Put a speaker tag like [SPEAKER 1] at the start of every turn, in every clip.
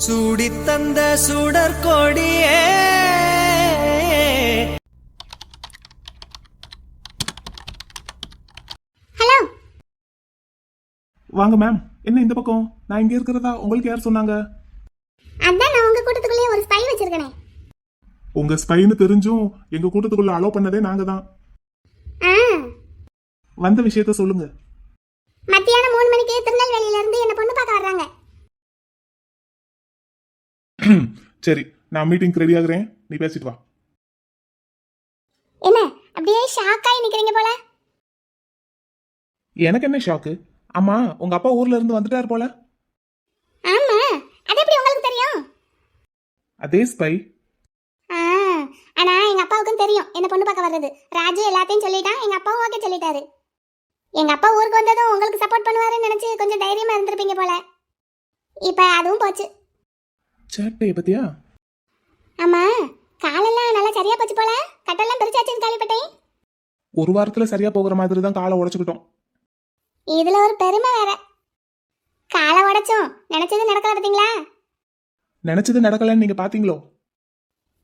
[SPEAKER 1] சூடித் தந்த சுடற்கொடியே
[SPEAKER 2] ஹலோ.
[SPEAKER 3] வாங்க மேம் என்ன இந்த பக்கம்? நான் இங்க இருக்கிறதா? உங்களுக்கு யார் சொன்னாங்க?
[SPEAKER 2] அதான் நான் உங்க கூட்டத்துக்குள்ளேயே ஒரு ஸ்பை வச்சிருக்கனே.
[SPEAKER 3] உங்க ஸ்பைன்னு தெரிஞ்சும் எங்க கூட்டத்துக்குள்ள அலோவ் பண்ணதே நாங்க தான்.
[SPEAKER 2] ஆ.
[SPEAKER 3] வந்த விஷயத்த சொல்லுங்க.
[SPEAKER 2] மத்தியானம் மூணு மணிக்கு திருநெல்வேலியில இருந்து என்ன பொண்ணு பார்க்க வர்றாங்க.
[SPEAKER 3] சரி நான் மீட்டிங்க்கு ரெடி ஆகுறேன். நீ பேசிட்டு வா.
[SPEAKER 2] என்ன? அப்படியே ஷாக் ஆகி நிக்கிறீங்க போல?
[SPEAKER 3] எனக்கு என்ன ஷாக்கு அம்மா உங்க அப்பா ஊர்ல இருந்து வந்துட்டார் போல.
[SPEAKER 2] ஆமா அது எப்படி உங்களுக்கு தெரியும்?
[SPEAKER 3] அதே ஸ்பை
[SPEAKER 2] ஆ ஆனா எங்க அப்பாவுக்கும் தெரியும். என்ன பொண்ணு பார்க்க வர்றது? ராஜு எல்லாத்தையும் சொல்லிட்டான் எங்க அப்பாவும் ஓகே சொல்லிட்டாரு. எங்க அப்பா ஊருக்கு வந்ததும் உங்களுக்கு சப்போர்ட் பண்ணுவாருன்னு நினைச்சு கொஞ்சம் தைரியமா இருந்திருப்பீங்க போல. இப்ப அதுவும் போச்சு.
[SPEAKER 3] சேட்டையை பத்தியா?
[SPEAKER 2] ஆமா காலெல்லாம் நல்லா சரியா போச்சு போல. கட்டெல்லாம் பிரிச்சாச்சுன்னு கேள்விப்பட்டேன்.
[SPEAKER 3] ஒரு வாரத்துல சரியா போகிற மாதிரி தான் காலை உடைச்சுக்கிட்டோம்.
[SPEAKER 2] இதுல ஒரு பெருமை வேற. காலை உடைச்சோம். நினைச்சது நடக்கல பாத்தீங்களா?
[SPEAKER 3] நினைச்சது நடக்கலன்னு நீங்க பாத்தீங்களோ?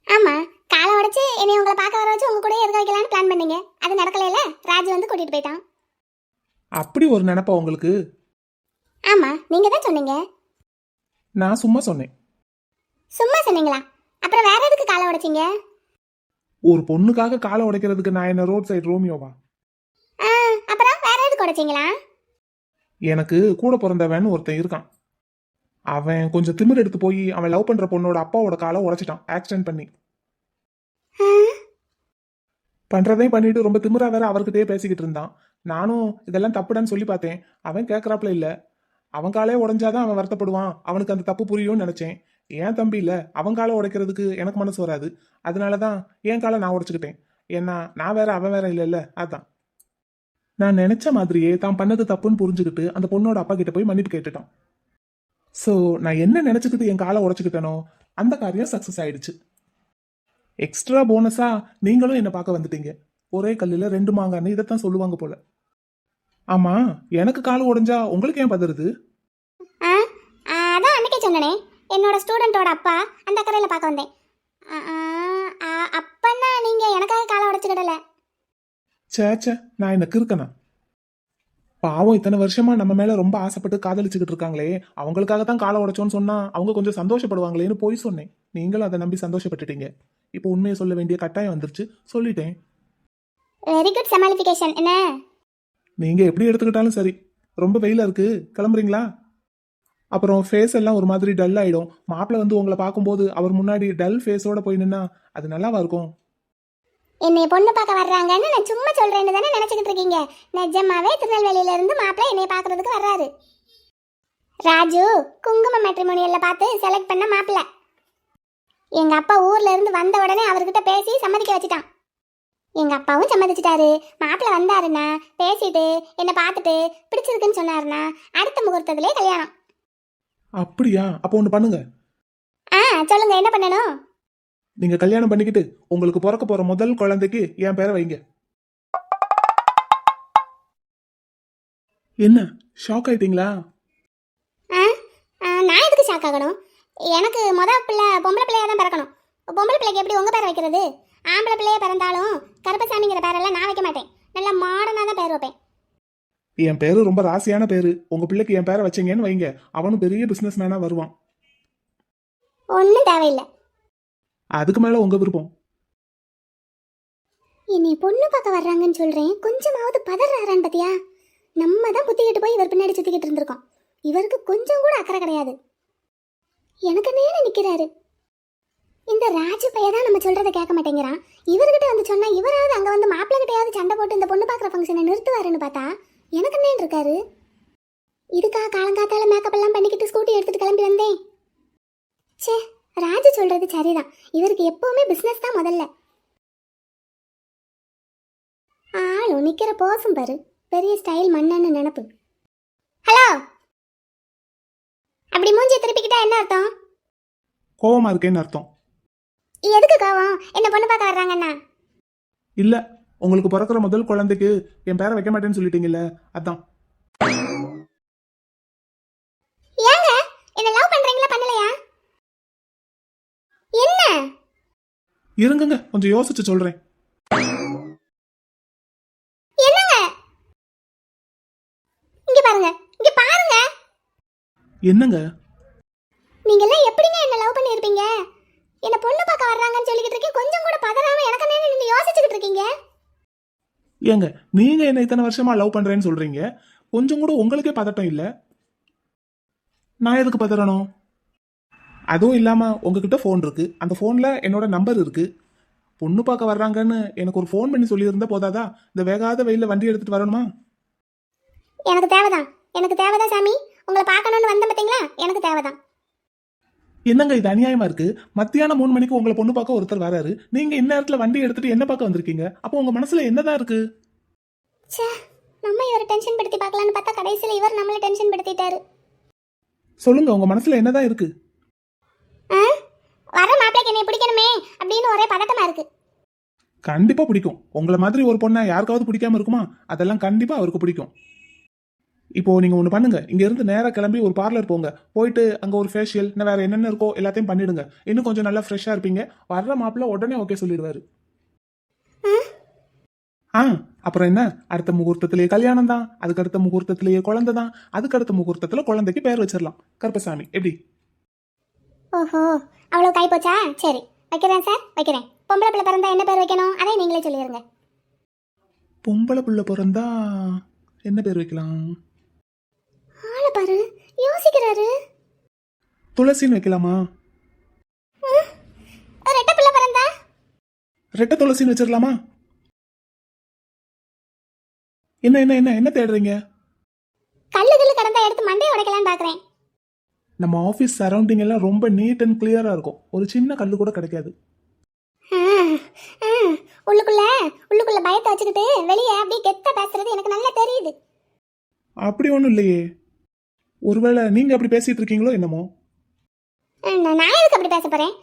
[SPEAKER 2] ஆமா காலை உடைச்சு என்னை உங்களை பார்க்க வர வச்சு உங்க கூட இருக்க வைக்கலாம்னு பிளான் பண்ணீங்க. அது நடக்கலைல ராஜு வந்து கூட்டிட்டு போயிட்டான்.
[SPEAKER 3] அப்படி ஒரு நினைப்பா உங்களுக்கு?
[SPEAKER 2] ஆமா நீங்க தான் சொன்னீங்க.
[SPEAKER 3] நான் சும்மா சொன்னேன்.
[SPEAKER 2] சும்மா சொன்னீங்களா? அப்புறம் வேற எதுக்கு காலை உடைச்சீங்க?
[SPEAKER 3] ஒரு பொண்ணுக்காக காலை உடைக்கிறதுக்கு நான் என்ன ரோட் சைடு ரோமியோவா?
[SPEAKER 2] ஆ, அப்புறம் வேற எதுக்கு உடைச்சீங்களா?
[SPEAKER 3] எனக்கு கூட பிறந்தவன் ஒருத்தன் இருக்கான். அவன் கொஞ்சம் திமிர் எடுத்து போய் அவன் லவ் பண்ற பொண்ணோட அப்பாவோட காலை உடைச்சிட்டான். ஆக்சிடென்ட் பண்ணி.
[SPEAKER 2] ஆ,
[SPEAKER 3] பண்றதையும் பண்ணிட்டு ரொம்ப திமிரா வேற அவர்கிட்டயே பேசிக்கிட்டு இருந்தான். நானும் இதெல்லாம் தப்புடான்னு சொல்லி பார்த்தேன். அவன் கேட்கறாப்புல இல்ல. அவன் காலே உடைஞ்சாதான் அவன் வருத்தப்படுவான். அவனுக்கு அந்த தப்பு புரியும்னு நினைச்சேன். ஏன் தம்பி இல்லை அவன் காலை உடைக்கிறதுக்கு எனக்கு மனசு வராது. அதனால தான் என் காலை நான் உடைச்சிக்கிட்டேன். ஏன்னா நான் வேற அவன் வேற இல்லைல்ல அதான். நான் நினச்ச மாதிரியே தான் பண்ணது தப்புன்னு புரிஞ்சுக்கிட்டு அந்த பொண்ணோட அப்பா கிட்ட போய் மன்னிப்பு கேட்டுட்டான் ஸோ நான் என்ன நினச்சிக்கிட்டு என் காலை உடச்சிக்கிட்டேனோ அந்த காரியம் சக்ஸஸ் ஆயிடுச்சு. எக்ஸ்ட்ரா போனஸாக நீங்களும் என்னை பார்க்க வந்துட்டீங்க. ஒரே கல்லில் ரெண்டு மாங்கான்னு இதைத்தான் சொல்லுவாங்க போல. ஆமாம் எனக்கு கால் உடைஞ்சா உங்களுக்கு ஏன் பதறுது?
[SPEAKER 2] ஆ, ஆ, அதான் அன்னைக்கே சொன்னனே. என்னோட ஸ்டூடெண்டோட அப்பா அந்த கரையில பார்க்க வந்தேன். அப்பன்னா நீங்க எனக்காக காலை உடைச்சுக்கிடல.
[SPEAKER 3] ச்சே ச்சே நான் என்ன கிறுக்கனா? பாவம் இத்தனை வருஷமா நம்ம மேல ரொம்ப ஆசைப்பட்டு காதலிச்சுக்கிட்டு இருக்காங்களே. அவங்களுக்காக தான் காலை உடைச்சோன்னு சொன்னா அவங்க கொஞ்சம் சந்தோஷப்படுவாங்களேன்னு போய் சொன்னேன். நீங்களும் அதை நம்பி சந்தோஷப்பட்டுட்டீங்க. இப்போ உண்மையை சொல்ல வேண்டிய கட்டாயம் வந்துருச்சு. சொல்லிட்டேன்.
[SPEAKER 2] வெரி குட் சமாளிஃபிகேஷன் என்ன?
[SPEAKER 3] நீங்க எப்படி எடுத்துக்கிட்டாலும் சரி. ரொம்ப வெயிலா இருக்கு. கிளம்புறீங்களா? அப்புறம் ஃபேஸ் எல்லாம் ஒரு மாதிரி டல் ஆகிடும் மாப்பிள்ள வந்து உங்களை பார்க்கும்போது அவர் முன்னாடி டல் ஃபேஸோட போய் நின்னா அது நல்லாவா இருக்கும்?
[SPEAKER 2] என்னை பொண்ணு பார்க்க வர்றாங்கன்னு நான் சும்மா சொல்றேன்னு தானே நினைச்சுக்கிட்டு இருக்கீங்க. நிஜமாவே திருநெல்வேலியில இருந்து மாப்பிள்ளை என்னைய பார்க்கறதுக்கு வர்றாரு. ராஜு குங்கும மேட்ரிமோனியல்ல பார்த்து செலக்ட் பண்ண மாப்பிள்ளை. எங்க அப்பா ஊர்ல இருந்து வந்த உடனே அவர்கிட்ட பேசி சம்மதிக்க வச்சுட்டான். எங்க அப்பாவும் சம்மதிச்சிட்டாரு. மாப்பிள்ளை வந்தாருன்னா பேசிட்டு என்னை பார்த்துட்டு பிடிச்சிருக்குன்னு சொன்னாருன்னா அடுத்த முகூர்த்தத்திலே கல்யாணம்.
[SPEAKER 3] அப்படியா? அப்போ ஒன்று பண்ணுங்க.
[SPEAKER 2] ஆ சொல்லுங்க என்ன பண்ணணும்?
[SPEAKER 3] நீங்க கல்யாணம் பண்ணிக்கிட்டு உங்களுக்கு பிறக்க போற முதல் குழந்தைக்கு என் பேரை வைங்க. என்ன ஷாக் ஆயிட்டீங்களா?
[SPEAKER 2] நான் எதுக்கு ஷாக் ஆகணும்? எனக்கு முத பிள்ளை பொம்பளை பிள்ளையா தான் பிறக்கணும். பொம்பளை பிள்ளைக்கு எப்படி உங்க பேரை வைக்கிறது? ஆம்பளை பிள்ளைய பிறந்தாலும் கருப்பசாமிங்கிற பேரெல்லாம் நான் வைக்க மாட்டேன். நல்லா மாடர்னாக தான் பேர் வைப்பேன்.
[SPEAKER 3] என் பேரு ரொம்ப ராசியான பேரு. உங்க பிள்ளைக்கு என் பேரை வச்சீங்கன்னு வைங்க. அவனும் பெரிய பிசினஸ் மேனா வருவான்.
[SPEAKER 2] ஒன்றும் தேவையில்லை.
[SPEAKER 3] அதுக்கு மேல உங்க விருப்பம்.
[SPEAKER 2] என்னை பொண்ணு பார்க்க வர்றாங்கன்னு சொல்றேன். கொஞ்சமாவது பதறாரான்னு பாத்தியா? நம்ம தான் புத்திக்கிட்டு போய் இவர் பின்னாடி சுத்திக்கிட்டு இருந்திருக்கோம். இவருக்கு கொஞ்சம் கூட அக்கறை கிடையாது. எனக்கு நேரம் நிக்கிறாரு. இந்த ராஜு தான் நம்ம சொல்றதை கேட்க மாட்டேங்கிறான். இவர்கிட்ட வந்து சொன்னா இவராவது அங்க வந்து மாப்பிள்ளை கிட்டயாவது சண்டை போட்டு இந்த பொண்ணு பார்க்குற ஃபங்க்ஷனை நிறுத்துவாருன்னு பார்த்தா எனக்கு நேரம் இருக்காரு? இதுக்காக காலங்காத்தால மேக்கப் எல்லாம் பண்ணிக்கிட்டு ஸ்கூட்டி எடுத்துட்டு கிளம்பி வந்தேன். ச்சே ராஜு சொல்றது சரிதான். இவருக்கு எப்பவுமே பிசினஸ் தான் முதல்ல. ஆளும் நிக்கிற போசும் பாரு. பெரிய ஸ்டைல் மன்னன்னு நினப்பு. ஹலோ அப்படி மூஞ்சி திருப்பிக்கிட்டா என்ன அர்த்தம்?
[SPEAKER 3] கோவமா இருக்கேன்னு அர்த்தம்.
[SPEAKER 2] எதுக்கு கோவம்? என்ன பொண்ணு பார்க்க வர்றாங்கண்ணா
[SPEAKER 3] இல்ல. உங்களுக்கு பிறக்கிற முதல் குழந்தைக்கு என் பேரை வைக்க மாட்டேன்னு சொல்லிட்டீங்கல்ல அதான்.
[SPEAKER 2] ஏங்க என்ன லவ் பண்றீங்களா பண்ணலையா? என்ன?
[SPEAKER 3] இருங்கங்க கொஞ்சம் யோசிச்சு சொல்றேன்.
[SPEAKER 2] என்னங்க? இங்க பாருங்க இங்க பாருங்க.
[SPEAKER 3] என்னங்க?
[SPEAKER 2] நீங்க எல்லாம் எப்படிங்க என்ன லவ் பண்ணிருப்பீங்க என்ன பொண்ணு பார்க்க வர்றாங்கன்னு சொல்லிக்கிட்டு இருக்கீங்க கொஞ்சம் கூட பதறாம எனக்கு நின்று யோசிச்சுக்கிட்டு இருக்கீங்க?
[SPEAKER 3] ஏங்க நீங்க என்ன இத்தனை வருஷமா லவ் பண்றேன்னு சொல்றீங்க. கொஞ்சம் கூட உங்களுக்கே பதட்டம் இல்ல. நான் எதுக்கு பதறணும்? அதுவும் இல்லாம உங்ககிட்ட ஃபோன் இருக்கு. அந்த ஃபோனில் என்னோட நம்பர் இருக்கு. பொண்ணு பார்க்க வர்றாங்கன்னு எனக்கு ஒரு ஃபோன் பண்ணி சொல்லியிருந்தா போதாதா? இந்த வேகாத வெயில வண்டி எடுத்துட்டு வரணுமா?
[SPEAKER 2] எனக்கு தேவைதான். எனக்கு தேவைதான் சாமி. உங்களை பார்க்கணும்னு வந்தேன் பாத்தீங்களா? எனக்கு தேவைதான்.
[SPEAKER 3] என்னங்க இது அநியாயமா இருக்கு? மத்தியானம் மூணு மணிக்கு உங்களை பொண்ணு பார்க்க ஒருத்தர் வராரு. நீங்க இந்நேரத்துல வண்டி எடுத்துட்டு என்ன பார்க்க வந்திருக்கீங்க? அப்போ உங்க மனசுல என்னதான் இருக்கு?
[SPEAKER 2] நம்ம இவரை டென்ஷன் படுத்தி பார்க்கலான்னு பார்த்தா கடைசியில் இவர் நம்மளை டென்ஷன் படுத்திட்டாரு.
[SPEAKER 3] சொல்லுங்க உங்க மனசுல என்னதான் இருக்கு?
[SPEAKER 2] வர மாப்பிளைக்கு என்னை பிடிக்கணுமே அப்படின்னு ஒரே பதட்டமா இருக்கு.
[SPEAKER 3] கண்டிப்பா பிடிக்கும். உங்களை மாதிரி ஒரு பொண்ணை யாருக்காவது பிடிக்காம இருக்குமா? அதெல்லாம் கண்டிப்பா அவருக்கு பிடிக்கும். இப்போ நீங்க ஒண்ணு பண்ணுங்க. இங்க இருந்து நேரா கிளம்பி ஒரு பார்லர் போங்க. போயிட்டு அங்க ஒரு ஃபேஷியல் இன்னும் வேற என்னென்ன இருக்கோ எல்லாத்தையும் பண்ணிடுங்க. இன்னும் கொஞ்சம் நல்லா ஃப்ரெஷ்ஷா இருப்பீங்க. வர்ற மாப்பிள்ள உடனே ஓகே சொல்லிடுவாரு. ஆ அப்புறம் என்ன? அடுத்த முகூர்த்தத்திலேயே கல்யாணம் தான். அதுக்கு அடுத்த முகூர்த்தத்திலேயே குழந்தை தான். அதுக்கு அடுத்த முகூர்த்தத்துல குழந்தைக்கு பேர் வச்சிடலாம். கருப்பசாமி எப்படி?
[SPEAKER 2] ஓஹோ அவ்வளோ கை போச்சா? சரி வைக்கிறேன் சார் வைக்கிறேன். பொம்பளை பிள்ளை பிறந்தா என்ன பேர் வைக்கணும்? அதை நீங்களே சொல்லிடுங்க.
[SPEAKER 3] பொம்பளை புள்ள பிறந்தா என்ன பேர் வைக்கலாம்?
[SPEAKER 2] ஆளை பாரு? யோசிக்கிறாரு.
[SPEAKER 3] துளசின்னு வைக்கலாமா?
[SPEAKER 2] ரெட்டை பிள்ளை பிறந்தா?
[SPEAKER 3] ரெட்டை துளசின்னு வச்சிடலாமா என்ன என்ன என்ன என்ன தேடுறீங்க?
[SPEAKER 2] கல்லு கல்லு கடந்தா எடுத்து மண்டையை உடைக்கலான்னு பார்க்குறேன்
[SPEAKER 3] நம்ம ஆஃபீஸ் சரௌண்டிங் எல்லாம் ரொம்ப நீட் அண்ட் கிளியரா இருக்கும். ஒரு சின்ன கல்லு கூட கிடைக்காது.
[SPEAKER 2] உள்ளுக்குள்ள உள்ளுக்குள்ள பயத்தை வச்சுக்கிட்டு வெளியே அப்படியே கெத்த பேசுறது எனக்கு நல்லா தெரியுது.
[SPEAKER 3] அப்படி ஒன்றும் இல்லையே. ஒருவேளை நீங்க அப்படி பேசிட்டு இருக்கீங்களோ என்னமோ?
[SPEAKER 2] நான் எதுக்கு அப்படி பேச போறேன்?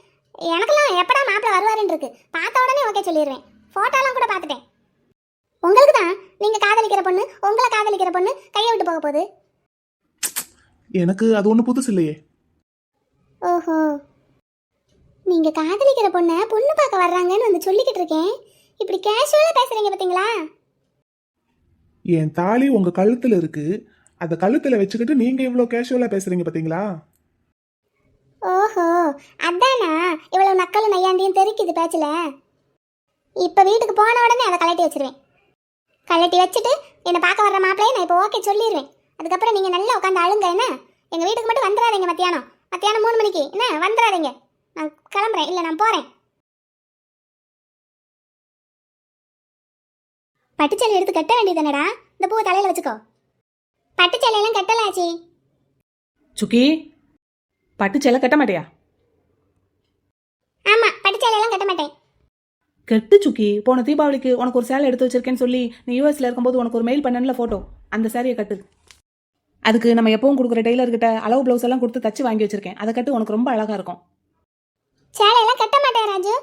[SPEAKER 2] எனக்கெல்லாம் எப்படா மாப்பிள்ள வருவாருன்னு இருக்கு பார்த்த உடனே ஓகே சொல்லிடுவேன். போட்டோலாம் கூட பார்த்துட்டேன். உங்களுக்கு தான்? நீங்க காதலிக்கிற பொண்ணு உங்களை காதலிக்கிற பொண்ணு கையை விட்டு போக போகுது.
[SPEAKER 3] எனக்கு அது ஒன்றும் புதுசு இல்லையே.
[SPEAKER 2] ஓஹோ. நீங்க காதலிக்கிற பொண்ணை பொண்ணு பார்க்க வர்றாங்கன்னு வந்து சொல்லிக்கிட்டு இருக்கேன். இப்படி கேஷுவலா பேசுறீங்க பாத்தீங்களா
[SPEAKER 3] என் தாலி உங்க கழுத்துல இருக்கு. அதை கழுத்தில் வச்சுக்கிட்டு நீங்கள் இவ்வளோ கேஷுவலாக பேசுகிறீங்க பார்த்தீங்களா
[SPEAKER 2] ஓஹோ அதானா? இவ்வளவு நக்கலும் நையாண்டியும் தெரிக்குது பேச்சில். இப்போ வீட்டுக்கு போன உடனே அதை கலட்டி வச்சிருவேன். கலட்டி வச்சுட்டு என்னை பார்க்க வர்ற மாப்பிள்ளையே நான் இப்போ ஓகே சொல்லிடுவேன். அதுக்கப்புறம் நீங்கள் நல்லா உட்காந்து அழுங்க என்ன? எங்கள் வீட்டுக்கு மட்டும் வந்துடாதீங்க மத்தியானம். மத்தியானம் மூணு மணிக்கு என்ன? வந்துடாதீங்க நான் கிளம்புறேன். இல்லை நான் போகிறேன் பட்டுச்சல் எடுத்து கட்ட வேண்டியதுனடா இந்த பூவை தலையில் வச்சுக்கோ. பட்டுச்சேலையெல்லாம் கட்டலாச்சி.
[SPEAKER 4] சுக்கி பட்டு சேலை கட்ட மாட்டியா?
[SPEAKER 2] ஆமா பட்டுச்சேலையெல்லாம் கட்ட மாட்டேன்.
[SPEAKER 4] கெட்டு சுக்கி போன தீபாவளிக்கு உனக்கு ஒரு சேலை எடுத்து வச்சிருக்கேன்னு சொல்லி நீ யூஎஸ்ல இருக்கும்போது உனக்கு ஒரு மெயில் பண்ணல போட்டோ அந்த சாரியை கட்டு. அதுக்கு நம்ம எப்பவும் கொடுக்குற டெய்லர்கிட்ட அளவு பிளவுஸ் எல்லாம் கொடுத்து தச்சு வாங்கி வச்சிருக்கேன். அதை கட்டு உனக்கு ரொம்ப அழகா இருக்கும்.
[SPEAKER 2] சேலையெல்லாம் கட்ட மாட்டேன் ராஜு.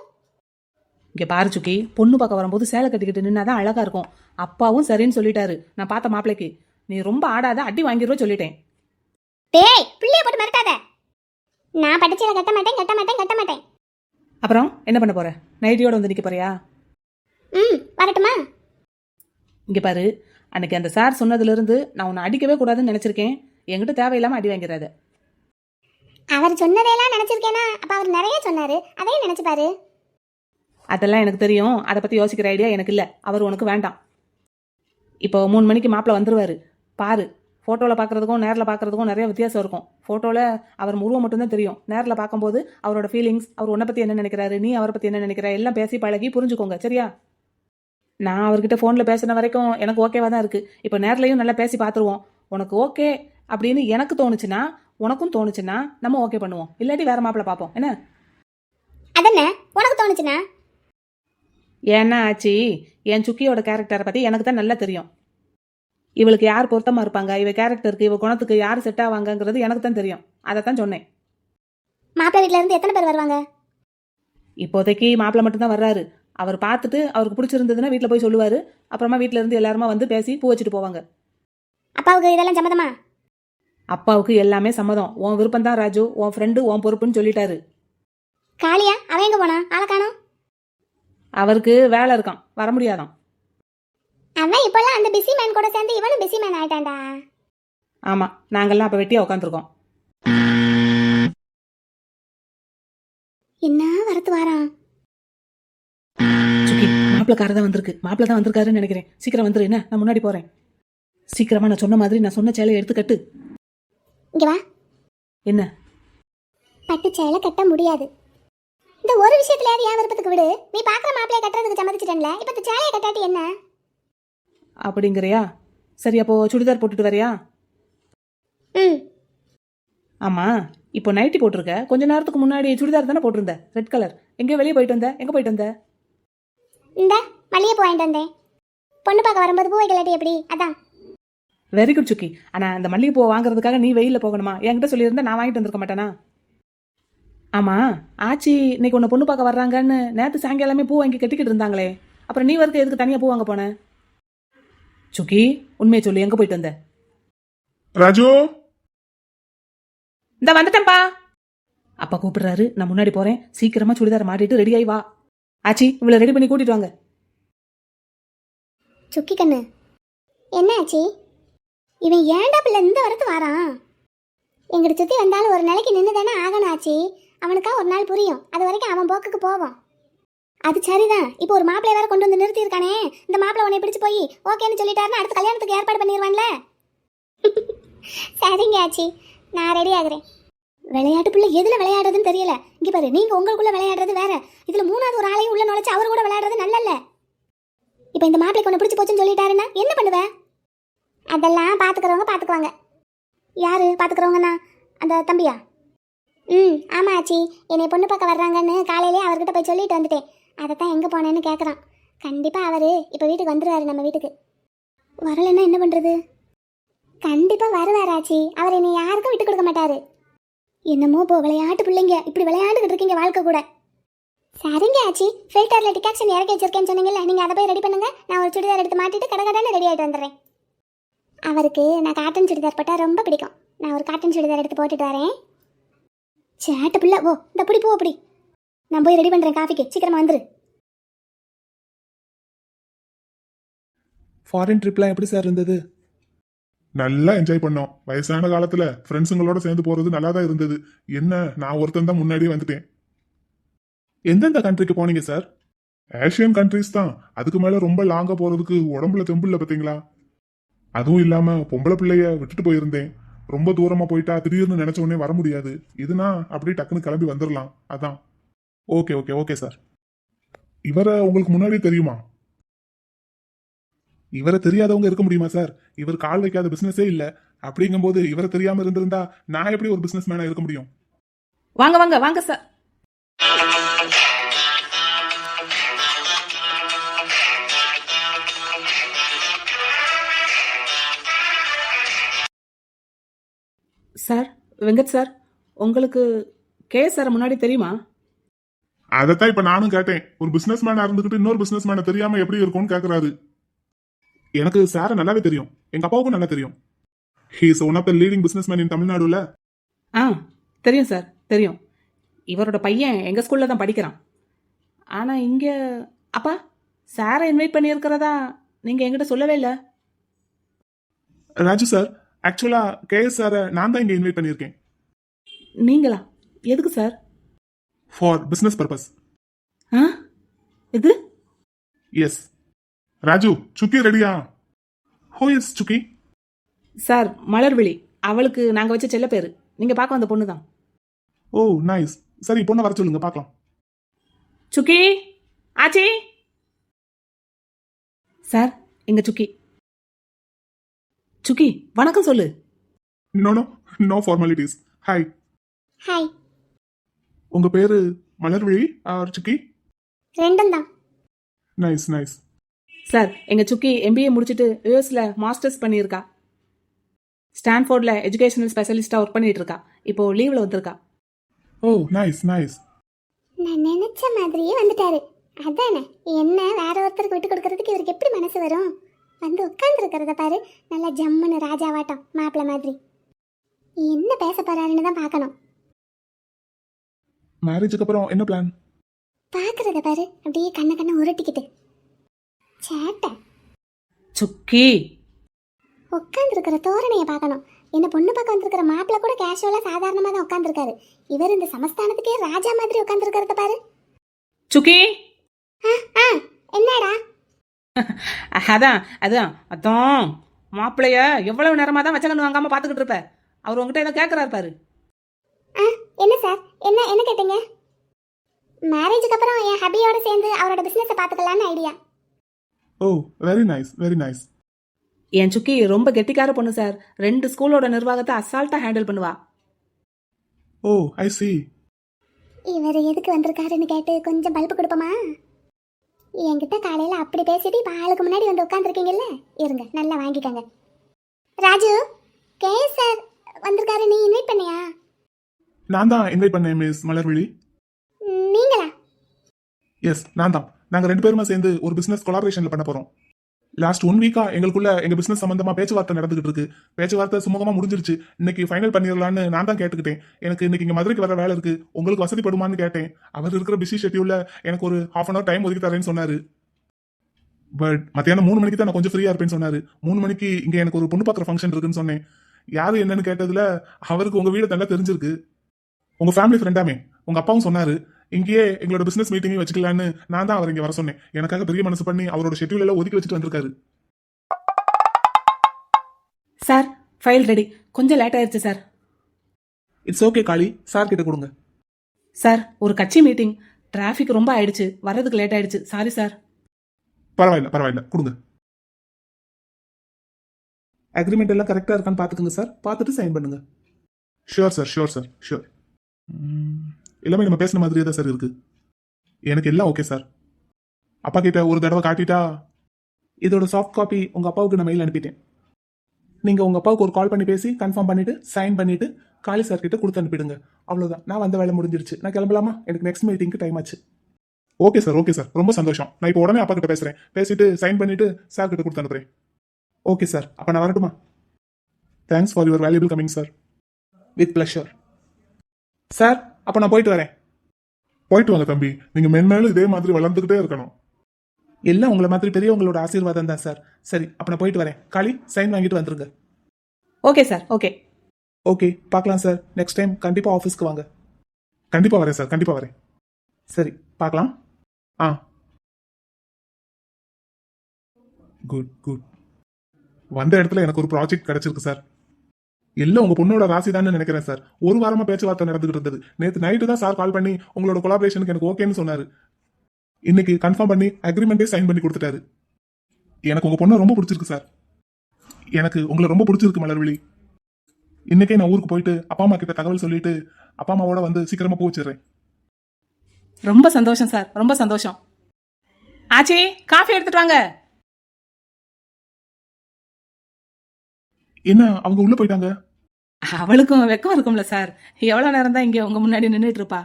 [SPEAKER 4] இங்க பாரு சுக்கி பொண்ணு பார்க்க வரும்போது சேலை கட்டிக்கிட்டு நின்னாதான் அழகா இருக்கும். அப்பாவும் சரின்னு சொல்லிட்டாரு. நான் பார்த்த மாப்பிளைக்கு. நீ ரொம்ப ஆடாத அடி வாங்கிடுவ சொல்லிட்டேன்.
[SPEAKER 2] டேய் பிள்ளைய போட்டு மிரட்டாத நான் பட்டுச்சீலை கட்ட மாட்டேன் கட்ட மாட்டேன் கட்ட மாட்டேன்.
[SPEAKER 4] அப்புறம் என்ன பண்ண போற? நைட்டியோட வந்து நிக்க போறியா?
[SPEAKER 2] ம் வரட்டுமா?
[SPEAKER 4] இங்க பாரு அன்னைக்கு அந்த சார் சொன்னதுல இருந்து நான் உன்னை அடிக்கவே கூடாதுன்னு நினைச்சிருக்கேன். என்கிட்ட தேவையில்லாம அடி வாங்கிறாத.
[SPEAKER 2] அவர் சொன்னதையெல்லாம் நினைச்சிருக்கேனா? அப்ப அவர் நிறைய சொன்னாரு. அதையும் நினைச்சு பாரு.
[SPEAKER 4] அதெல்லாம் எனக்கு தெரியும். அதை பற்றி யோசிக்கிற ஐடியா எனக்கு இல்லை. அவர் உனக்கு வேண்டாம். இப்போ மூணு மணிக்கு மாப்பிள்ள வந்துருவாரு. பாரு. ஃபோட்டோவில் பார்க்குறதுக்கும் நேரில் பார்க்குறதுக்கும் நிறைய வித்தியாசம் இருக்கும். ஃபோட்டோவில் அவர் உருவம் மட்டும்தான் தெரியும். நேரில் பார்க்கும்போது அவரோட ஃபீலிங்ஸ் அவர் உன்னை பற்றி என்ன நினைக்கிறாரு நீ அவரை பற்றி என்ன நினைக்கிற எல்லாம் பேசி பழகி புரிஞ்சுக்கோங்க. சரியா? நான் அவர்கிட்ட ஃபோனில் பேசின வரைக்கும் எனக்கு ஓகேவா தான் இருக்குது இப்போ நேர்லையும் நல்லா பேசி பார்த்துருவோம் உனக்கு ஓகே அப்படின்னு எனக்கு தோணுச்சுன்னா உனக்கும் தோணுச்சுன்னா நம்ம ஓகே பண்ணுவோம். இல்லாட்டி வேற மாப்பிள்ள பார்ப்போம். என்ன?
[SPEAKER 2] அதென்ன? உனக்கு தோணுச்சுனா
[SPEAKER 4] ஏன்னா ஆச்சி என் சுக்கியோட கேரக்டரை பற்றி எனக்கு தான் நல்லா தெரியும். இவளுக்கு யார் பொருத்தமாக இருப்பாங்க? இவ கேரக்டருக்கு இவ குணத்துக்கு யார் செட் ஆவாங்கங்கிறது எனக்கு தான் தெரியும். அதை தான் சொன்னேன்.
[SPEAKER 2] மாப்பிள்ளை வீட்ல இருந்து எத்தனை பேர் வருவாங்க?
[SPEAKER 4] இப்போதைக்கு மாப்பிள்ளை மட்டும்தான் வர்றாரு. அவர் பார்த்துட்டு அவருக்கு பிடிச்சிருந்ததுன்னா வீட்டில் போய் சொல்லுவார். அப்புறமா வீட்டில் இருந்து எல்லாருமா வந்து பேசி பூ வச்சுட்டு போவாங்க.
[SPEAKER 2] அப்பாவுக்கு இதெல்லாம் சம்மதமா?
[SPEAKER 4] அப்பாவுக்கு எல்லாமே சம்மதம். உன் விருப்பம் தான் ராஜு. உன் ஃப்ரெண்டு உன் பொறுப்புன்னு சொல்லிட்டாரு.
[SPEAKER 2] காளியா அவன் எங்க போனா? ஆளை காணோம்.
[SPEAKER 4] அவருக்கு வேலை இருக்கான் வர முடியாதாம்.
[SPEAKER 2] அவன் இப்பெல்லாம் அந்த பிஸி மேன் கூட சேர்ந்து இவனும் பிஸி மேன் ஆயிட்டான்டா.
[SPEAKER 4] ஆமாம் நாங்கள்லாம் அப்போ வெட்டியாக உட்காந்துருக்கோம்
[SPEAKER 2] என்ன வரத்து வாரான்
[SPEAKER 4] சுக்கி மாப்பிள்ளக்காரர் தான் வந்திருக்கு. மாப்பிள்ள தான் வந்திருக்காருன்னு நினைக்கிறேன். சீக்கிரம் வந்துரு என்ன? நான் முன்னாடி போகிறேன் சீக்கிரமா நான் சொன்ன மாதிரி நான் சொன்ன சேலையை எடுத்து கட்டு.
[SPEAKER 2] இங்க வா.
[SPEAKER 4] என்ன?
[SPEAKER 2] பட்டு சேலை கட்ட முடியாது. இந்த ஒரு விஷயத்துலயாவது என் விருப்பத்துக்கு விடு. நீ பாக்குற மாப்பிளைய கட்டுறதுக்கு சம்மதிச்சிட்டேன்ல. இப்ப இந்த சேலையை கட்டாட்டி என்ன?
[SPEAKER 4] அப்படிங்கிறியா? சரி அப்போ சுடிதார் போட்டுட்டு வரியா?
[SPEAKER 2] ம்.
[SPEAKER 4] ஆமா இப்போ நைட்டி போட்டிருக்க. கொஞ்ச நேரத்துக்கு முன்னாடி சுடிதார் தானே போட்டிருந்த? ரெட் கலர் எங்கேயோ வெளியே போயிட்டு வந்த. எங்கே போயிட்டு வந்த?
[SPEAKER 2] இந்த மல்லிகைப்பூ வாங்கிட்டு வந்தேன். பொண்ணு பார்க்க வரும்போது பூவை கிளட்டி எப்படி? அதான்.
[SPEAKER 4] வெரி குட் சுக்கி ஆனால் அந்த மல்லிகைப்பூ வாங்குறதுக்காக நீ வெயிலில் போகணுமா? என்கிட்ட சொல்லியிருந்தா நான் வாங்கிட்டு வந்திருக்க மாட்டேனா? ஆமாம் ஆச்சி இன்னைக்கு உன்னை பொண்ணு பார்க்க வர்றாங்கன்னு நேற்று சாயங்காலமே பூ வாங்கி கட்டிக்கிட்டு இருந்தாங்களே. அப்புறம் நீ வரக்கு எதுக்கு தனியாக பூ வாங்க போன? சுக்கி உண்மையை சொல்லி எங்கே போயிட்டு வந்த?
[SPEAKER 3] ராஜு?
[SPEAKER 4] இந்த வந்துட்டேன்ப்பா அப்பா கூப்பிடுறாரு நான் முன்னாடி போறேன். சீக்கிரமா சுடிதார் மாட்டிட்டு ரெடி ஆகி வா. ஆச்சி இவளை ரெடி பண்ணி கூட்டிட்டு வாங்க.
[SPEAKER 2] சுக்கி கண்ணு என்ன ஆச்சு? இவன் ஏன்டா பிள்ளை இந்த வரத்து வாரான்? எங்கிட்ட சுத்தி வந்தாலும் ஒரு நாளைக்கு நின்று தானே ஆகணும் ஆச்சு. அவனுக்கா ஒரு நாள் புரியும். அது வரைக்கும் அவன் போக்குக்கு போவான். அது சரிதான். இப்போ ஒரு மாப்பிள்ளை வேற கொண்டு வந்து நிறுத்தியிருக்கானே. இந்த மாப்பிள்ளை உன்னை பிடிச்சு போய் ஓகேன்னு சொல்லிட்டாருன்னா அடுத்த கல்யாணத்துக்கு ஏற்பாடு பண்ணிடுவான்ல சரிங்க ஆச்சி. நான் ரெடி ஆகுறேன். விளையாட்டு பிள்ளை எதுல விளையாடுறதுன்னு தெரியல. இங்க பாரு நீங்க உங்களுக்குள்ள விளையாடுறது வேற. இதுல மூணாவது ஒரு ஆளையும் உள்ள நுழைச்சு அவர் கூட விளையாடுறது நல்லல்ல. இப்போ இந்த மாப்பிளைக்கு உன்னை பிடிச்சி போச்சுன்னு சொல்லிட்டாருன்னா என்ன பண்ணுவ? அதெல்லாம் பார்த்துக்கிறவங்க பார்த்துக்குவாங்க யாரு பார்த்துக்கிறவங்கண்ணா அந்த தம்பியா? ம் ஆமாம் ஆச்சி. என்னை பொண்ணு பார்க்க வர்றாங்கன்னு காலையிலே அவர்கிட்ட போய் சொல்லிட்டு வந்துட்டேன். அதை தான் எங்கே போனேன்னு கேட்குறான் கண்டிப்பாக அவர் இப்போ வீட்டுக்கு வந்துடுவார் நம்ம வீட்டுக்கு. வரலைன்னா என்ன பண்ணுறது கண்டிப்பாக வருவாராச்சி அவர் என்னை யாருக்கும் விட்டு கொடுக்க மாட்டார். என்னமோ இப்போ விளையாட்டு பிள்ளைங்க இப்படி விளையாண்டுக்கிட்டு இருக்கீங்க வாழ்க்கை கூட. சரிங்க ஆச்சி. ஃபில்டரில் டிகாக்ஷன் இறக்கி வச்சிருக்கேன்னு சொன்னீங்கல்ல நீங்கள் அதை போய் ரெடி பண்ணுங்க. நான் ஒரு சுடிதார் எடுத்து மாட்டிட்டு கடை கடைன்னு ரெடி ஆகிட்டு வந்துடுறேன். அவருக்கு நான் காட்டன் சுடிதார் போட்டால் ரொம்ப பிடிக்கும். நான் ஒரு காட்டன் சுடிதார் எடுத்து போட்டுட்டு வரேன். சேட்டு பிள்ளை ஓ இந்த பிடி போ அப்படி நான் போய் ரெடி பண்றேன் காஃபிக்கு சீக்கிரமா வந்துரு.
[SPEAKER 3] ஃபாரின் ட்ரிப்லாம் எப்படி சார் இருந்தது?
[SPEAKER 5] நல்லா என்ஜாய் பண்ணோம். வயசான காலத்துல ஃப்ரெண்ட்ஸுங்களோட சேர்ந்து போறது நல்லா தான் இருந்தது. என்ன நான் ஒருத்தன் தான் முன்னாடியே வந்துட்டேன்.
[SPEAKER 3] எந்தெந்த கண்ட்ரிக்கு போனீங்க சார்
[SPEAKER 5] ஏஷியன் கண்ட்ரிஸ் தான். அதுக்கு மேல ரொம்ப லாங்கா போறதுக்கு உடம்புல தெம்பு இல்ல பாத்தீங்களா? அதுவும் இல்லாம பொம்பளை பிள்ளைய விட்டுட்டு போயிருந்தேன். ரொம்ப தூரமா போயிட்டா திடீர்னு நினைச்ச உடனே வர முடியாது. இதுனா அப்படியே டக்குன்னு கிளம்பி வந்துடலாம் அதான்.
[SPEAKER 3] ஓகே ஓகே ஓகே சார்
[SPEAKER 5] இவரை உங்களுக்கு முன்னாடியே தெரியுமா?
[SPEAKER 3] இவரை தெரியாதவங்க இருக்க முடியுமா சார் இவர் கால் வைக்காத பிசினஸே இல்ல. அப்படிங்கும்போது இவரை தெரியாம இருந்திருந்தா நான் எப்படி ஒரு பிசினஸ் மேனா இருக்க முடியும்?
[SPEAKER 4] வாங்க வாங்க வாங்க சார் சார் வெங்கட் சார் உங்களுக்கு கே சார் முன்னாடி தெரியுமா?
[SPEAKER 5] அதைத்தான் இப்ப நானும் கேட்டேன். ஒரு பிசினஸ் மேனா இருந்துகிட்டு இன்னொரு பிசினஸ் மேனை தெரியாம எப்படி இருக்கும்னு கேக்குறாரு.
[SPEAKER 3] எனக்கு சாரை நல்லாவே தெரியும். எங்க அப்பாவுக்கும் நல்லா தெரியும். He is one of the leading business man in தமிழ்நாடுல.
[SPEAKER 4] ஆ தெரியும் சார் தெரியும். இவரோட பையன் எங்கள் ஸ்கூலில் தான் படிக்கிறான். ஆனால் இங்கே அப்பா சாரை இன்வைட் பண்ணியிருக்கிறதா நீங்கள் என்கிட்ட சொல்லவே இல்லை?
[SPEAKER 3] ராஜு சார் ஆக்சுவலா கேஎஸ் சாரை நான் தான் இங்க இன்வைட் பண்ணியிருக்கேன்.
[SPEAKER 4] நீங்களா? எதுக்கு சார்
[SPEAKER 3] ஃபார் பிசினஸ் பர்பஸ்
[SPEAKER 4] ஆ இது?
[SPEAKER 3] எஸ்
[SPEAKER 5] ராஜு சுக்கி ரெடியா
[SPEAKER 3] ஹோ எஸ் சுக்கி
[SPEAKER 4] சார் மலர்விழி. அவளுக்கு நாங்கள் வச்ச செல்ல பேர். நீங்கள் பார்க்க வந்த பொண்ணு தான்.
[SPEAKER 3] ஓ நைஸ் சரி பொண்ணை வர சொல்லுங்க பார்க்கலாம்.
[SPEAKER 4] சுக்கி ஆச்சி? சார் எங்க சுக்கி சுக்கி வணக்கம் சொல்லு.
[SPEAKER 3] No no no formalities hi
[SPEAKER 2] hi
[SPEAKER 3] உங்க பேரு மலர்விழி ஆர் சுக்கி?
[SPEAKER 2] ரெண்டும் தான்
[SPEAKER 3] நைஸ் நைஸ்
[SPEAKER 4] சார் எங்க சுக்கி எம்பிஏ முடிச்சுட்டு யூஎஸ்ல மாஸ்டர்ஸ் பண்ணியிருக்கா. ஸ்டான்ஃபோர்டில் எஜுகேஷனல் ஸ்பெஷலிஸ்டாக ஒர்க் பண்ணிட்டு இருக்கா இப்போ லீவில் வந்திருக்கா.
[SPEAKER 3] ஓ நைஸ் நைஸ்
[SPEAKER 2] நான் நினைச்ச மாதிரியே வந்துட்டாரு. அதானே என்ன வேற ஒருத்தருக்கு விட்டு கொடுக்கறதுக்கு இவருக்கு எப்படி மனசு வரும்? வந்து உட்கார்ந்து பாரு. நல்லா ஜம்முன்னு ராஜாவாட்டம் மாப்பிள்ள மாதிரி. என்ன பேச போறாருன்னு தான் பார்க்கணும்.
[SPEAKER 3] மேரேஜுக்கு அப்புறம் என்ன பிளான்
[SPEAKER 2] பாக்குறத பாரு. அப்படியே கண்ண கண்ண உருட்டிக்கிட்டு. சேட்டை.
[SPEAKER 4] சுக்கி.
[SPEAKER 2] உட்காந்துருக்கிற தோரணையை பார்க்கணும். இந்த பொண்ணு பக்கம் வந்திருக்கிற மாப்பிள்ள கூட கேஷுவலா சாதாரணமா தான் உட்காந்துருக்காரு இவர் இந்த சமஸ்தானத்துக்கே ராஜா மாதிரி உட்காந்துருக்கிறத பாரு.
[SPEAKER 4] சுக்கி.
[SPEAKER 2] ஆ, ஆ, என்னடா?
[SPEAKER 4] அதான் அதான் அதான். மாப்பிளைய எவ்வளவு நேரமா தான் வச்சகன்னு வாங்காம பாத்துக்கிட்டு இருப்ப. அவர் உங்ககிட்ட ஏதோ கேட்கறாரு பாரு.
[SPEAKER 2] ஆ என்ன சார்? என்ன என்ன கேட்டீங்க? மேரேஜுக்கு அப்புறம் என் ஹபியோட சேர்ந்து அவரோட பிசினஸை பார்த்துக்கலான்னு idea
[SPEAKER 3] oh very nice very nice
[SPEAKER 4] என் சுக்கி ரொம்ப கெட்டிக்கார பொண்ணு சார். ரெண்டு ஸ்கூலோட நிர்வாகத்தை அசால்ட்டா ஹேண்டில் பண்ணுவா.
[SPEAKER 3] ஓ ஐ சி
[SPEAKER 2] இவர் எதுக்கு வந்திருக்காருன்னு கேட்டு கொஞ்சம் பல்பு கொடுப்போமா? என்கிட்ட காலையில அப்படி பேசிட்டு இப்போ ஆளுக்கு முன்னாடி வந்து உட்காந்துருக்கீங்கல்ல இருங்க நல்லா வாங்கிக்கோங்க. ராஜு கே சார் வந்திருக்காரு. நீ இன்வைட் பண்ணியா?
[SPEAKER 3] நான் தான் இன்வைட் பண்ணேன் மிஸ் மலர்விழி.
[SPEAKER 2] நீங்களா?
[SPEAKER 3] எஸ் நான் தான் நாங்க ரெண்டு பேருமா சேர்ந்து ஒரு பிசினஸ் கொலாபரேஷன்ல பண்ண போறோம். லாஸ்ட் ஒன் வீக்கா எங்களுக்குள்ள எங்க பிசினஸ் சம்பந்தமா பேச்சுவார்த்தை நடந்துகிட்டு இருக்கு. பேச்சுவார்த்தை சுமூகமா முடிஞ்சிருச்சு. இன்னைக்கு ஃபைனல் பண்ணிடலான்னு நான் தான் கேட்டுக்கிட்டேன். எனக்கு இன்னைக்கு இங்க மதுரைக்கு வர வேலை இருக்கு. உங்களுக்கு வசதிப்படுமான்னு கேட்டேன். அவர் இருக்கிற பிஸி ஷெட்யூல்ல எனக்கு ஒரு ஹாஃப் அன் அவர் டைம் ஒதுக்கி தரேன்னு சொன்னாரு. பட் மத்தியானம் மூணு மணிக்கு தான் நான் கொஞ்சம் ஃப்ரீயா இருப்பேன்னு சொன்னாரு. மூணு மணிக்கு இங்க எனக்கு ஒரு பொண்ணு பார்க்குற ஃபங்க்ஷன் இருக்குன்னு சொன்னேன். யாரு என்னன்னு கேட்டதுல அவருக்கு உங்க வீடு நல்லா தெரிஞ்சிருக்கு. உங்க ஃபேமிலி ஃப்ரெண்டாமே உங்க அப்பாவும் சொன்னாரு இங்கேயே எங்களோட பிசினஸ் மீட்டிங்கே வச்சுக்கலான்னு நான் தான் அவர் இங்க வர சொன்னேன். எனக்காக பெரிய மனசு பண்ணி அவரோட ஷெட்யூல் எல்லாம் ஒதுக்கி வச்சுட்டு வந்திருக்காரு.
[SPEAKER 4] சார் ஃபைல் ரெடி கொஞ்சம் லேட் ஆயிருச்சு sir
[SPEAKER 6] it's okay Kali sir கிட்ட கொடுங்க.
[SPEAKER 4] சார் ஒரு கட்சி மீட்டிங் டிராஃபிக் ரொம்ப ஆயிடுச்சு. வர்றதுக்கு லேட் ஆயிடுச்சு. சாரி சார்
[SPEAKER 3] பரவாயில்ல பரவாயில்ல. கொடுங்க.
[SPEAKER 6] அக்ரிமெண்ட் எல்லாம் கரெக்டா இருக்கான்னு பாத்துக்கோங்க சார் பார்த்துட்டு சைன் பண்ணுங்க.
[SPEAKER 3] Sure sir sure sir sure எல்லாமே நம்ம பேசின மாதிரியே தான் சார் இருக்குது எனக்கு எல்லாம் ஓகே சார். அப்பா கிட்ட ஒரு தடவை காட்டிட்டா
[SPEAKER 6] இதோட சாஃப்ட் காப்பி உங்கள் அப்பாவுக்கு நான் மெயில் அனுப்பிட்டேன். நீங்கள் உங்கள் அப்பாவுக்கு ஒரு கால் பண்ணி பேசி கன்ஃபார்ம் பண்ணிவிட்டு சைன் பண்ணிவிட்டு காலி சார் கிட்ட கொடுத்து அனுப்பிடுங்க. அவ்வளோதான் நான் வந்த வேலை முடிஞ்சிருச்சு. நான் கிளம்பலாமா? எனக்கு நெக்ஸ்ட் மீட்டிங்க்கு டைம் ஆச்சு.
[SPEAKER 3] ஓகே சார் ஓகே சார் ரொம்ப சந்தோஷம். நான் இப்போ உடனே அப்பா கிட்ட பேசுகிறேன் பேசிட்டு சைன் பண்ணிவிட்டு சார் கிட்ட கொடுத்து அனுப்புகிறேன்
[SPEAKER 6] ஓகே சார் அப்போ நான் வரட்டுமா?
[SPEAKER 3] Thanks for your valuable coming sir
[SPEAKER 6] with pleasure sir அப்ப நான் போயிட்டு வரேன்.
[SPEAKER 3] போயிட்டு வாங்க தம்பி. நீங்க மென்மேலும் இதே மாதிரி வளர்ந்துகிட்டே இருக்கணும்.
[SPEAKER 6] எல்லாம் உங்களை மாதிரி பெரியவங்களோட ஆசீர்வாதம் தான் சார் சரி அப்ப நான் போயிட்டு வரேன். காளி சைன் வாங்கிட்டு வந்துருங்க.
[SPEAKER 4] ஓகே சார் ஓகே
[SPEAKER 6] ஓகே பார்க்கலாம் சார் நெக்ஸ்ட் டைம் கண்டிப்பா ஆஃபீஸ்க்கு வாங்க.
[SPEAKER 3] கண்டிப்பா வரேன் சார் கண்டிப்பா வரேன்.
[SPEAKER 6] சரி பார்க்கலாம்.
[SPEAKER 3] ஆ. குட் குட் வந்த இடத்துல எனக்கு ஒரு ப்ராஜெக்ட் கிடைச்சிருக்கு சார் எல்லாம் உங்க பொண்ணோட ராசி தான் நினைக்கிறேன் சார் ஒரு வாரமா பேச்சுவார்த்தை நடந்துகிட்டு இருந்தது. நேற்று நைட்டு தான் சார் கால் பண்ணி உங்களோட கொலாபரேஷனுக்கு எனக்கு ஓகேன்னு சொன்னாரு. இன்னைக்கு கன்ஃபார்ம் பண்ணி அக்ரிமெண்ட்டே சைன் பண்ணி கொடுத்துட்டாரு. எனக்கு உங்க பொண்ணை ரொம்ப பிடிச்சிருக்கு சார் எனக்கு உங்களை ரொம்ப பிடிச்சிருக்கு மலர்விழி. இன்னைக்கே நான் ஊருக்கு போயிட்டு அப்பா அம்மா கிட்ட தகவல் சொல்லிட்டு அப்பா அம்மாவோட வந்து சீக்கிரமா போச்சிடுறேன்
[SPEAKER 4] ரொம்ப சந்தோஷம் சார் ரொம்ப சந்தோஷம். ஆச்சி காஃபி எடுத்துட்டு வாங்க.
[SPEAKER 3] என்ன அவங்க உள்ள போயிட்டாங்க?
[SPEAKER 4] அவளுக்கும் வெக்கம் இருக்கும்ல சார். எவ்வளவு நேரம் தான் இங்க உங்க முன்னாடி நின்றுட்டு இருப்பா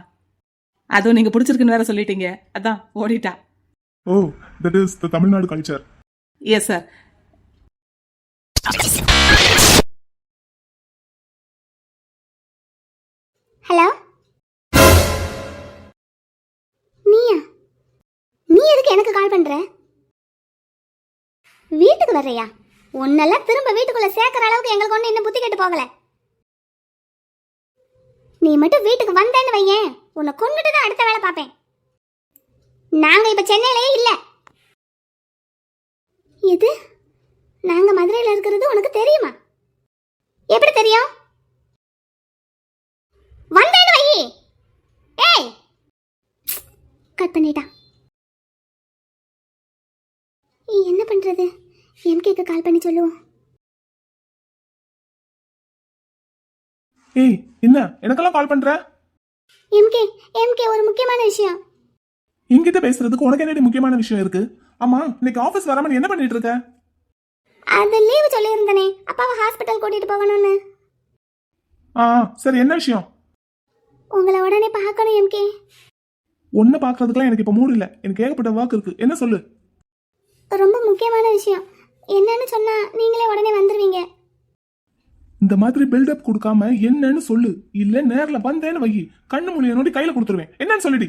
[SPEAKER 4] அதுவும் நீங்க பிடிச்சிருக்குன்னு வேற சொல்லிட்டீங்க. அதான் ஓடிட்டா.
[SPEAKER 3] ஓ that is the Tamil Nadu culture
[SPEAKER 4] yes sir
[SPEAKER 2] hello நீயா? நீ எதுக்கு எனக்கு கால் பண்ற? வீட்டுக்கு வர்றியா? உன்னெல்லாம் திரும்ப வீட்டுக்குள்ள சேர்க்கிற அளவுக்கு எங்களுக்கு ஒண்ணு இன்னும் புத்தி கெட்டு போகல. நீ மட்டும் வீட்டுக்கு வந்தேன்னு வையேன். உன்னை கொண்டுட்டு தான் அடுத்த வேலை பார்ப்பேன். நாங்க இப்ப சென்னையிலேயே இல்ல. இது நாங்க மதுரையில இருக்கிறது உனக்கு தெரியுமா? எப்படி தெரியும்? வந்தேன்னு வையி ஏய்! கட் பண்ணிட்டான். என்ன பண்றது? எம்கேக்கு கால் பண்ணி சொல்லுவோம்.
[SPEAKER 6] ஏய் என்ன? எனக்கெல்லாம் கால் பண்ற?
[SPEAKER 2] எம்கே எம்கே ஒரு முக்கியமான விஷயம்.
[SPEAKER 6] என்கிட்ட பேசுறதுக்கு உனக்கு என்னடி முக்கியமான விஷயம் இருக்கு? ஆமா இன்னைக்கு ஆபீஸ் வராம நீ என்ன பண்ணிட்டு இருக்க?
[SPEAKER 2] அது லீவு சொல்லியிருந்தனே. அப்பாவை ஹாஸ்பிட்டல் கூட்டிட்டு போகணும்னு.
[SPEAKER 6] ஆ சரி என்ன விஷயம்?
[SPEAKER 2] உங்களை உடனே பார்க்கணும் எம்கே
[SPEAKER 6] ஒன்னு பாக்குறதுக்குலாம் எனக்கு இப்ப மூடு இல்ல. எனக்கு ஏகப்பட்ட ஒர்க் இருக்கு. என்ன சொல்லு?
[SPEAKER 2] ரொம்ப முக்கியமான விஷயம். என்னன்னு சொன்னா நீங்களே உடனே வந்துருவீங்க.
[SPEAKER 6] இந்த மாதிரி பில்டப் கொடுக்காம என்னன்னு சொல்லு. இல்ல நேர்ல வந்தேன்னு வை கண்ணு மொழிய நோண்டி கையில கொடுத்துருவேன். என்னன்னு சொல்லிடி.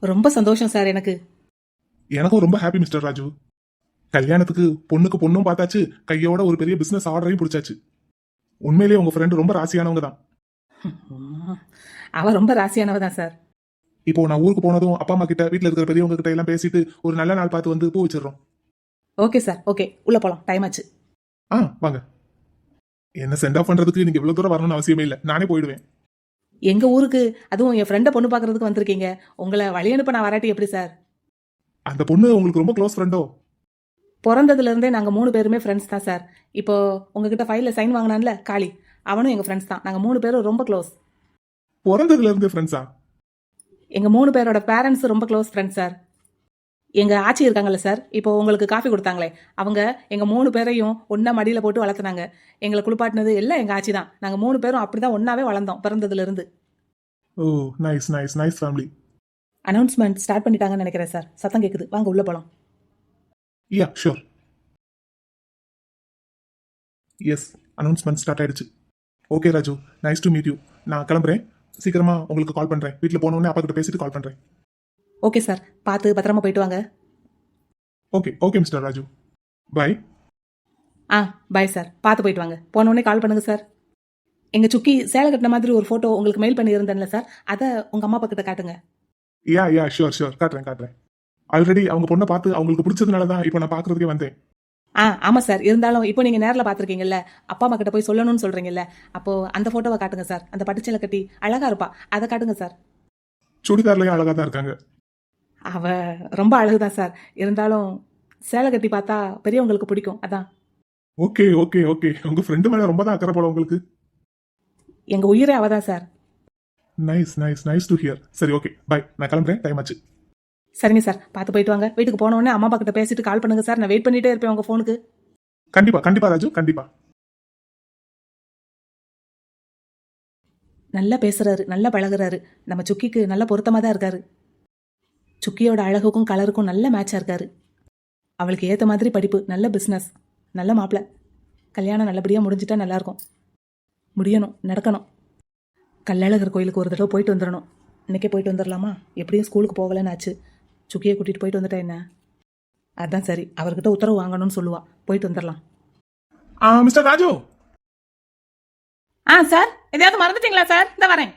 [SPEAKER 4] ரொம்ப சந்தோஷம் சார் எனக்கு.
[SPEAKER 3] எனக்கும் ரொம்ப ஹாப்பி மிஸ்டர் ராஜு. கல்யாணத்துக்கு பொண்ணுக்கு பொண்ணும் பார்த்தாச்சு. கையோட ஒரு பெரிய பிசினஸ் ஆர்டரையும் பிடிச்சாச்சு. உண்மையிலேயே உங்க ஃப்ரெண்டு ரொம்ப ராசியானவங்க தான்.
[SPEAKER 4] ம், அவ ரொம்ப ராசியானவ தான் சார்.
[SPEAKER 3] இப்போ நான் ஊருக்கு போனதும் அப்பா அம்மா கிட்ட வீட்ல இருக்கிற பெரியவங்க கிட்ட எல்லாம் பேசிட்டு ஒரு நல்ல நாள் பார்த்து வந்து பூ வச்சிடுறோம்.
[SPEAKER 4] Okay sir. ஓகே. உள்ள போலாம். டைம் ஆச்சு.
[SPEAKER 3] ஆ வாங்க. என்ன சென்ட் ஆஃப் பண்றதுக்கு நீங்க இவ்வளவு தூரம் வரணும்னு அவசியமே இல்லை. நானே போயிடுவேன்.
[SPEAKER 4] எங்க ஊருக்கு? அதுவும் என் ஃப்ரெண்டை பொண்ணு பார்க்கறதுக்கு வந்திருக்கீங்க. உங்களை வழி அனுப்ப நான் வராட்டி எப்படி சார்?
[SPEAKER 3] அந்த பொண்ணு உங்களுக்கு ரொம்ப க்ளோஸ் ஃப்ரெண்டோ
[SPEAKER 4] பிறந்ததுல இருந்தே நாங்க மூணு பேருமே ஃப்ரெண்ட்ஸ் தான் சார். இப்போ உங்ககிட்ட ஃபைல்ல சைன் வாங்கினான்ல காளி. அவனும் எங்க ஃப்ரெண்ட்ஸ் தான். நாங்க மூணு பேரும் ரொம்ப க்ளோஸ்
[SPEAKER 3] பிறந்ததுல இருந்தே ஃப்ரெண்ட்ஸா
[SPEAKER 4] எங்க மூணு பேரோட பேரண்ட்ஸ் ரொம்ப க்ளோஸ் ஃப்ரெண்ட்ஸ் சார் எங்க ஆச்சி இருக்காங்கல்ல சார் இப்போ உங்களுக்கு காஃபி கொடுத்தாங்களே அவங்க எங்க மூணு பேரையும் ஒண்ணா மடியில போட்டு வளர்த்துனாங்க. எங்களை குளிப்பாட்டினது எல்லாம் எங்க ஆச்சி தான். நாங்க மூணு பேரும் அப்படிதான் ஒன்னாவே வளர்ந்தோம் பிறந்ததுல இருந்து
[SPEAKER 3] ஓ nice nice nice family
[SPEAKER 4] announcement start பண்ணிட்டாங்கன்னு நினைக்கிறேன் சார் சத்தம் கேக்குது. வாங்க உள்ள போலாம்.
[SPEAKER 3] Yeah sure yes announcement start ஆயிடுச்சு. Okay Raju nice to meet you நான் கிளம்புறேன். சீக்கிரமா உங்களுக்கு கால் பண்றேன். வீட்டில் போனோடனே அப்பா கிட்ட பேசிட்டு கால் பண்றேன்.
[SPEAKER 4] ஓகே சார் பார்த்து பத்திரமா போயிட்டு வாங்க.
[SPEAKER 3] Okay okay mister Raju. Bye
[SPEAKER 4] ah bye sir பார்த்து போயிட்டு வாங்க. போனோடனே கால் பண்ணுங்க சார் எங்க சுக்கி சேலை கட்டின மாதிரி ஒரு போட்டோ உங்களுக்கு மெயில் பண்ணி இருந்தேன்ல சார் அதை உங்க அம்மா அப்பா கிட்ட காட்டுங்க.
[SPEAKER 3] யா யா ஷூர் ஷூர் காட்டுறேன் காட்டுறேன். ஆல்ரெடி அவங்க பொண்ணை பார்த்து அவங்களுக்கு பிடிச்சதுனால தான் இப்போ நான் பார்க்கறதுக்கே வந்தேன்.
[SPEAKER 4] ஆ ஆமா சார். இருந்தாலும் இப்போ நீங்க நேர்ல பாத்திருக்கீங்கல்ல அப்பா அம்மா கிட்ட போய் சொல்லணும்னு சொல்றீங்கல்ல அப்போ அந்த போட்டோவை காட்டுங்க சார். அந்த பட்டுச்சேலை கட்டி அழகா இருப்பா. அதை காட்டுங்க சார்.
[SPEAKER 3] சுடிதார்லயும் அழகா தான் இருக்காங்க.
[SPEAKER 4] அவ ரொம்ப அழகுதான் சார். இருந்தாலும் சேலை கட்டி பார்த்தா பெரியவங்களுக்கு பிடிக்கும். அதான்.
[SPEAKER 3] Okay okay okay. உங்க ஃப்ரெண்டு மேல ரொம்ப தான் அக்கறை போல உங்களுக்கு.
[SPEAKER 4] எங்க உயிரே அவதான் sir.
[SPEAKER 3] Nice nice nice to hear சரி ஓகே. பை நான் கிளம்புறேன். டைம் ஆச்சு.
[SPEAKER 4] சரிங்க சார் பார்த்து போயிட்டு வாங்க. வீட்டுக்கு போன உடனே அம்மா அப்பா கிட்ட பேசிட்டு கால் பண்ணுங்க சார். நான் வெயிட் பண்ணிட்டே இருப்பேன் உங்க ஃபோனுக்கு
[SPEAKER 3] கண்டிப்பா கண்டிப்பா ராஜு கண்டிப்பா.
[SPEAKER 4] நல்லா பேசுறாரு நல்லா பழகுறாரு. நம்ம சுக்கிக்கு நல்ல பொருத்தமா தான் இருக்காரு. சுக்கியோட அழகுக்கும் கலருக்கும் நல்ல மேட்சா இருக்காரு. அவளுக்கு ஏத்த மாதிரி படிப்பு நல்ல பிசினஸ் நல்ல மாப்பிள. கல்யாணம் நல்லபடியா முடிஞ்சிட்டா நல்லா இருக்கும் முடியணும் நடக்கணும். கல்லழகர் கோயிலுக்கு ஒரு தடவை போயிட்டு வந்துடணும் இன்னைக்கே போயிட்டு வந்துடலாமா எப்படியும் ஸ்கூலுக்கு போகலன்னு ஆச்சு சுக்கியை கூட்டிட்டு போயிட்டு வந்துட்டா என்ன? அதான் சரி அவர்கிட்ட உத்தரவு வாங்கணும்னு சொல்லுவா. போயிட்டு வந்துடலாம்.
[SPEAKER 3] Ah mister Raju.
[SPEAKER 4] Ah sir எதையாவது மறந்துட்டீங்களா சார்? இந்த வரேன்.